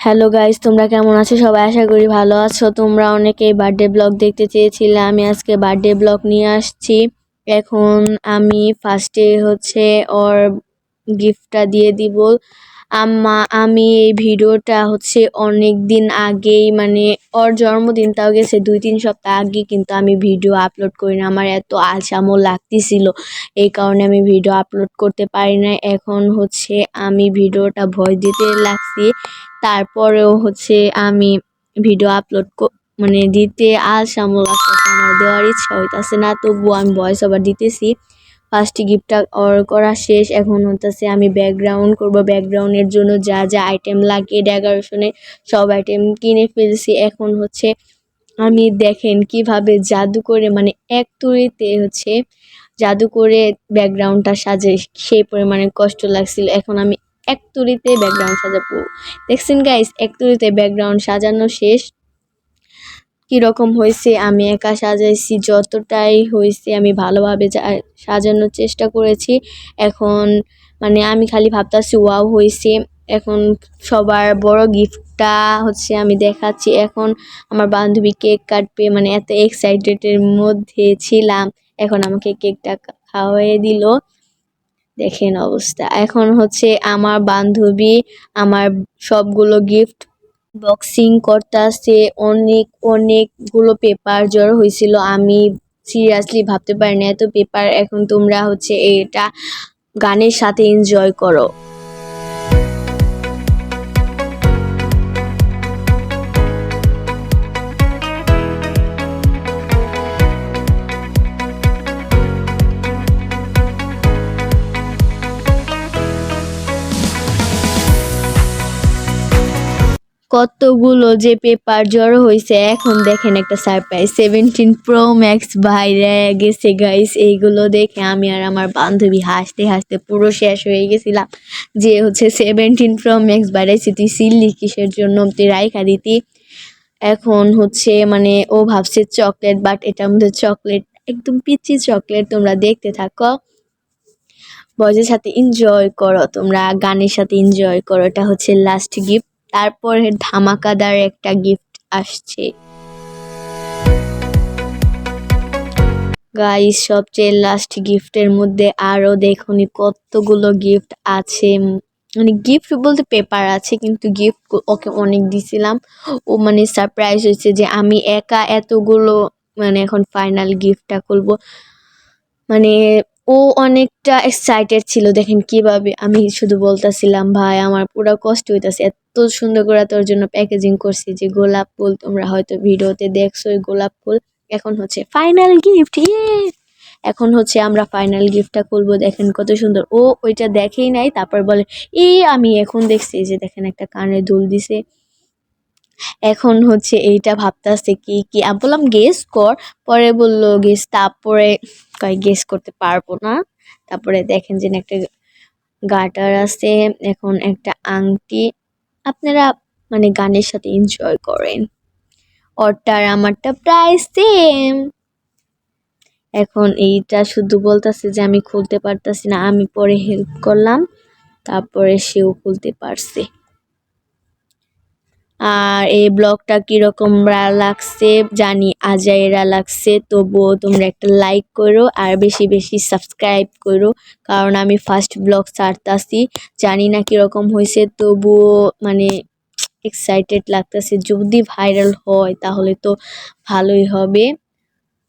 Hello guys তোমরা কেমন আছো? সবাই আশা করি ভালো আছো। তোমরা অনেকেই বার্থডে ব্লগ দেখতে চেয়েছিলে। আমি আজকে বার্থডে ব্লগ নিয়ে আসছি। এখন আমি ফার্স্টে হচ্ছে ওর গিফটটা দিয়ে দিব। আম্মা, আমি এই ভিডিওটা হচ্ছে অনেক দিন আগেই মানে ওর জন্মদিন তাও গেছে দুই তিন সপ্তাহ আগে, কিন্তু আমি ভিডিও আপলোড করি না। আমার এত আলসামো লাগতেছিল, এই কারণে আমি ভিডিও আপলোড করতে পারি না এখন হচ্ছে আমি ভিডিওটা ভয় দিতে লাগছি, তারপরেও হচ্ছে আমি ভিডিও আপলোড মানে দিতে আলসামো লাগতেছে, আমার দেওয়ার ইচ্ছা হইতাছে না, তবুও আমি ভয়েস ওভার দিতেছি। ফার্স্ট গিফটটা অর্ডার করা শেষ। এখন হতেছে আমি ব্যাকগ্রাউন্ড করব। ব্যাকগ্রাউন্ডের জন্য যা যা আইটেম লাগে ডেকোরেশনে সব আইটেম কিনে ফেলছি। এখন হচ্ছে আমি দেখেন কীভাবে জাদু করে মানে এক তুড়িতে হচ্ছে জাদু করে ব্যাকগ্রাউন্ডটা সাজে সেই পরিমাণে কষ্ট লাগছিল। এখন আমি এক তুড়িতে ব্যাকগ্রাউন্ড সাজাবো। দেখছেন গাইস এক তুড়িতে ব্যাকগ্রাউন্ড সাজানো শেষ। কীরকম হয়েছে, আমি একা সাজাইছি, যতটাই হয়েছে আমি ভালোভাবে সাজানোর চেষ্টা করেছি। এখন মানে আমি খালি ভাবতেছি, ওয়াও, হয়েছে। এখন সবার বড় গিফটটা হচ্ছে আমি দেখাচ্ছি। এখন আমার বান্ধবী কেক কাটবে মানে এত এক্সাইটেডের মধ্যে ছিলাম। এখন আমাকে কেকটা খাওয়াই দিল। দেখেন অবস্থা। এখন হচ্ছে আমার বান্ধবী, আমার সবগুলো গিফট বক্সিং করতেছে, অনেক, অনেকগুলো পেপার জড়ো হয়েছিল। আমি সিরিয়াসলি ভাবতে পারি না এত পেপার এখন তোমরা হচ্ছে এটা গানের সাথে এনজয় করো। কতগুলো যে পেপার জড়ো হয়েছে এখন দেখেন একটা সারপ্রাইজ সেভেন্টিন প্রো ম্যাক্স বাইরে গেছে গাইস এইগুলো দেখে আমি আর আমার বান্ধবী হাসতে হাসতে পুরো শেষ হয়ে গেছিলাম। যে হচ্ছে সেভেন্টিন প্রো ম্যাক্স বাইরেছি তুই সিল্লি কিসের জন্য তুই রাইখা দিতি? এখন হচ্ছে মানে ও ভাবছে চকলেট বাট এটার মধ্যে চকলেট একদম পিচি চকলেট তোমরা দেখতে থাকো। বয়সের সাথে এনজয় করো, তোমরা গানের সাথে এনজয় করো। এটা হচ্ছে লাস্ট গিফট তারপরে ধামাকাদার একটা গিফট আসছে। গাইস সবচেয়ে লাস্ট গিফটের মধ্যে আরও দেখুনি কতগুলো গিফট আছে। মানে গিফট বলতে পেপার আছে, কিন্তু গিফট ওকে অনেক দিছিলাম। ও মানে সারপ্রাইজ হয়েছে যে আমি একা এতগুলো মানে এখন ফাইনাল গিফটটা খুলবো। মানে ও অনেকটা এক্সাইটেড ছিল, দেখেন কীভাবে আমি শুধু বলতেছিলাম, ভাই, আমার পুরো কষ্ট হইতাছে, এত সুন্দর করে তোর জন্য প্যাকেজিং করছি যে গোলাপ ফুল তোমরা হয়তো ভিডিওতে দেখছ ওই গোলাপ ফুল। এখন হচ্ছে ফাইনাল গিফট ইয়ে এখন হচ্ছে আমরা ফাইনাল গিফটটা খুলবো, দেখেন কত সুন্দর। ও ওইটা দেখেই নাই, তারপর বলে, এ, আমি এখন দেখছি যে দেখেন একটা কানে দুল দিছে। এখন হচ্ছে এইটা ভাবতেছে কি কি? আমি বললাম গেস কর। পরে বলল গেস তারপরে কয় গেস করতে পারব না। তারপরে দেখেন যে একটা গাটার আছে, এখন একটা আংটি। আপনারা মানে গানের সাথে এনজয় করেন। অর্ডার আমারটা প্রায় সেম এখন এইটা শুধু বলতেছে যে আমি খুলতে পারতাছি না, আমি পরে হেল্প করলাম, তারপরে সেও খুলতে পারছে। আর এই ব্লগটা কীরকম লাগছে জানি আজাইরা লাগছে, তবুও তোমরা একটা লাইক করো আর বেশি বেশি সাবস্ক্রাইব করো। কারণ আমি ফার্স্ট ব্লগ ছাড়তাছি, জানি না কীরকম হয়েছে তবুও মানে এক্সাইটেড লাগতেছে। যদি ভাইরাল হয় তাহলে তো ভালোই হবে।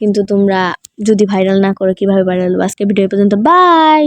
কিন্তু তোমরা যদি ভাইরাল না করো, কীভাবে ভাইরাল আজকে ভিডিও পর্যন্ত। বাই